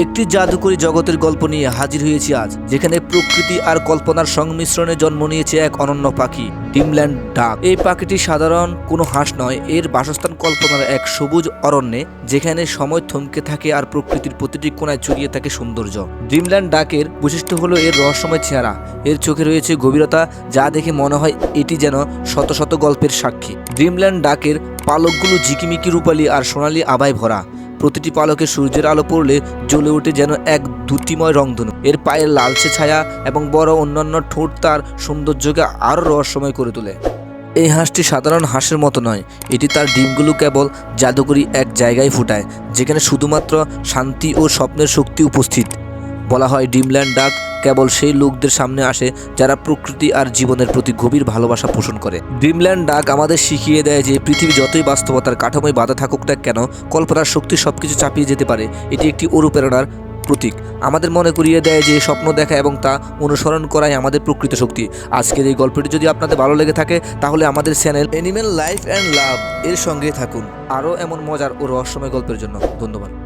একটি জাদুকরী জগতের গল্প নিয়ে হাজির হয়েছি আজ, যেখানে প্রকৃতি আর কল্পনার সংমিশ্রণে জন্ম নিয়েছে এক অনন্য পাখি, ডিমল্যান্ড ডাক। এই পাখিটি সাধারণ কোনো হাঁস নয়, এর বাসস্থান কল্পনার এক সবুজ অরণ্যে, যেখানে সময় থমকে থাকে আর প্রকৃতির প্রতিটি কোণায় ছড়িয়ে থাকে সৌন্দর্য। ড্রিমল্যান্ড ডাকের বৈশিষ্ট্য হলো এর রহস্যময় চেহারা। এর চোখে রয়েছে গভীরতা, যা দেখে মনে হয় এটি যেন শত শত গল্পের সাক্ষী। ড্রিমল্যান্ড ডাকের পালকগুলো ঝিকিমিকি রূপালী আর সোনালি আভায় ভরা। প্রতিটি পালকে সূর্যের আলো পড়লে জ্বলে ওঠে যেন এক দ্যুতিময় রংধনু। এর পায়ের লালচে ছায়া এবং বড় অন্যান্য ঠোঁট তার সৌন্দর্যকে আরও রহস্যময় করে তোলে। এই হাঁসটি সাধারণ হাঁসের মতো নয়, এটি তার ডিমগুলো কেবল জাদুকরি এক জায়গায় ফুটায়, যেখানে শুধুমাত্র শান্তি ও স্বপ্নের শক্তি উপস্থিত। বলা হয় ডিমল্যান্ড ডাক কেবল সেই লোকদের সামনে আসে যারা প্রকৃতি আর জীবনের প্রতি গভীর ভালোবাসা পোষণ করে। ড্রিমল্যান্ড ডাক আমাদের শিখিয়ে দেয় যে পৃথিবী যতই বাস্তবতার কাঠামোয় বাধা থাকুক না কেন, কল্পনার শক্তি সবকিছু চাপিয়ে যেতে পারে। এটি একটি অনুপ্রেরণার প্রতীক। আমাদের মনে করিয়ে দেয় যে স্বপ্ন দেখা এবং তা অনুসরণ করাই আমাদের প্রকৃত শক্তি। আজকের এই গল্পটি যদি আপনাদের ভালো লেগে থাকে, তাহলে আমাদের channel animal life and love এর সঙ্গে থাকুন। আরও এমন মজার ও রহস্যময় গল্পের জন্য ধন্যবাদ।